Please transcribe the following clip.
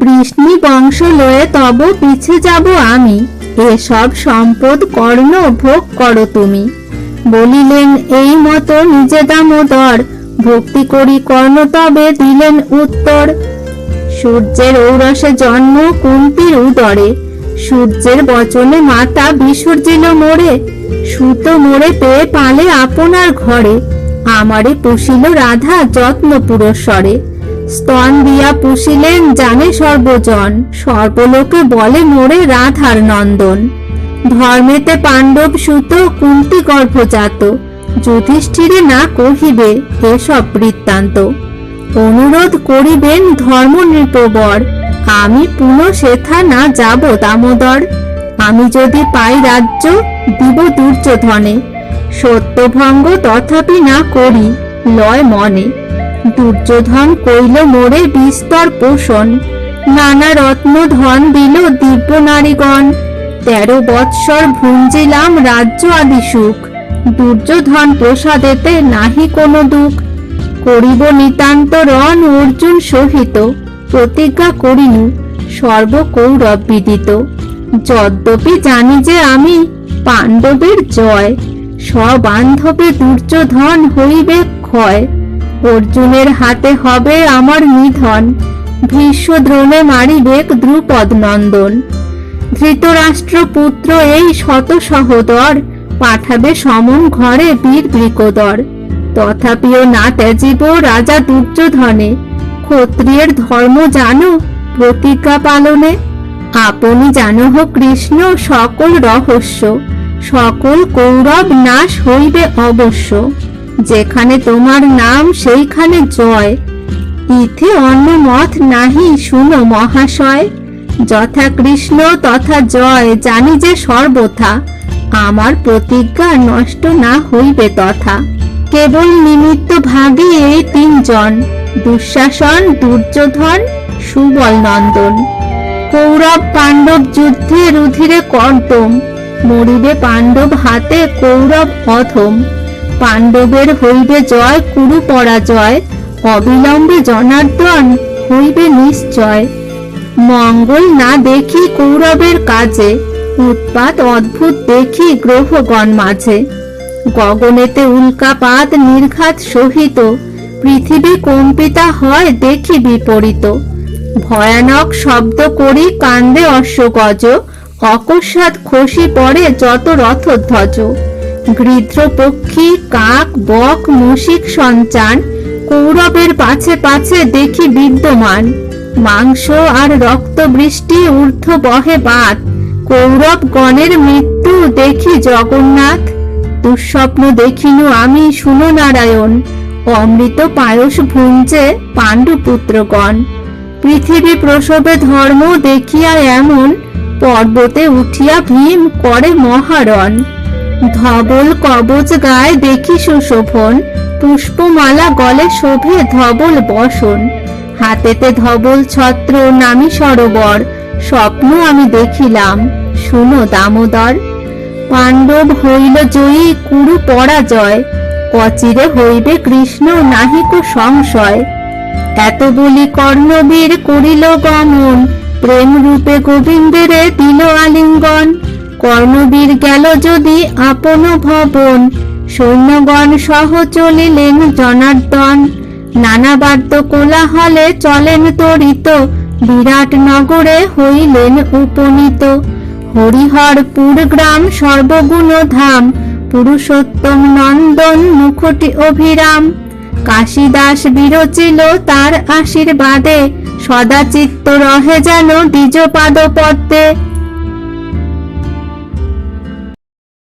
বৃষ্ণি বংশ লয়ে তব পিছে যাব আমি। এসব সম্পদ কর্ণ ভোগ করো তুমি। বলিলেন, এই মতো নিজে দামোদর ভক্তি করি কর্ণ তবে দিলেন উত্তর। সূর্যের ঔরসে জন্ম কুন্তির উদরে। সূর্যের বচনে মাতা বিসর্জিল মোড়ে সুত মোড়ে পেয়ে পালে আপনার ঘরে। আমারে পুষিল রাধা যত্ন পুরস্বরে স্তন দিয়া পুষিলেন জানে সর্বজন। সর্বলোকে বলে মোড়ে রাধার নন্দন। ধর্মেতে পাণ্ডব সুত, কুন্তি গর্ভজাত। যুধিষ্ঠিরে না কহিবে এসব বৃত্তান্ত। অনুরোধ করিবেন ধর্ম নৃপবর। আমি পুনঃ সেথা না যাব, দামোদর। আমি যদি পাই রাজ্য, দিব দুর্যোধনে। সত্যভঙ্গ তথাপি না করি, লয় মনে। দুর্যোধন কইল মোরে বিস্তর পোষণ। নানা রত্ন ধন দিল দিব্য নারীগণ। তেরো বৎসর ভুঞ্জিলাম রাজ্য আদি সুখ। দুর্যোধন প্রসাদেতে নাহি কোনো দুঃখ। করিব নিতান্ত রণ অর্জুন সহিত প্রতিজ্ঞা করিনু, সর্বকৌরব বিদিত। যদ্যপি জানি যে আমি পাণ্ডবের জয়, সবান্ধবে দুর্যোধন হইবে ক্ষয়। অর্জুনের হাতে হবে আমার নিধন। ভীষ্ম দ্রোণে মারিবেক দ্রুপদ নন্দন। ধৃতরাষ্ট্র পুত্র এই শত সহদর, পাঠাবে সমন ঘরে বীর বৃকদর। তথাপিও না ত্যাজিব রাজা দুর্যোধনে, ক্ষত্রিয়ের ধর্ম জানো প্রতিজ্ঞা পালনে। আপনি জানো হো কৃষ্ণ, সকল রহস্য, সকল কৌরব নাশ হইবে অবশ্য। যেখানে তোমার নাম, সেইখানে জয়। ইথে অন্য মত নাহি, শুনো মহাশয়। যথা কৃষ্ণ, তথা জয়, জানি যে সর্বথা। আমার প্রতিজ্ঞা নষ্ট না হইবে তথা। কেবল নিমিত্ত ভাগে এই তিনজন, দুঃশাসন, দুর্যোধন, সুবল নন্দন। কৌরব পাণ্ডব যুদ্ধে রুধিরে কর্দম মরিবে পাণ্ডব হাতে কৌরব অথম পাণ্ডবের হইবে জয়, কুরু পরাজয় অবিলম্বে জনার্দন হইবে নিশ্চয়। মঙ্গল না দেখি কৌরবের কাজে, উৎপাত অদ্ভুত দেখি গ্রহগণ মাঝে। গগনেতে উল্কাপাত নির্ঘাত সহিত, পৃথিবী কম্পিতা হয় দেখি বিপরীত। ভয়ানক শব্দ করি কান্দে অশ্বগজ, অকস্মাৎ খসি পড়ে যত রথধ্বজ। গৃধ্র পক্ষী কাক, বক মুশিক সঞ্চান, কৌরবের পাছে পাছে দেখি বিদ্যমান। মাংস আর রক্ত বৃষ্টি ঊর্ধ্ব বহে বাত। কৌরব গণের মৃত্যু দেখি জগন্নাথ। দুঃস্বপ্ন দেখিনু আমি শুনো নারায়ণ অমৃত পায়স ভুঞ্জে পাণ্ডু পুত্রগণ পৃথিবী প্রসবে ধর্ম দেখিয়া এমন, পর্বতে উঠিয়া ভীম করে মহারণ। ধবল কবচ গায়ে দেখি সুশোভন, পুষ্পমালা গলে শোভে ধবল বসন। হাতেতে ধবল ছত্র নামি সরোবর, স্বপ্ন আমি দেখিলাম, শুনো দামোদর। পাণ্ডব হইল জয়ী কুরু পরাজয় কচিরে হইবে কৃষ্ণ নাহিক সংশয়। এত বলি কর্ণবীর করিল গমন প্রেম রূপে গোবিন্দের দিল আলিঙ্গন। কর্ণবীর গেল যদি আপন ভবন। সৈন্যগণ সহ চলিলেন জনার্দন। নানা বাদ্য কোলাহলে চলেন তরিত বিরাট নগরে হইলেন উপনীত। হরিহরপুর গ্রাম সর্বগুণ ধাম। পুরুষোত্তম নন্দন মুখটি অভিরাম। কাশীদাস বিরচিল তার আশীর্বাদে। সদাচিত্ত রহে যেন দ্বিজ পাদ পদ্মে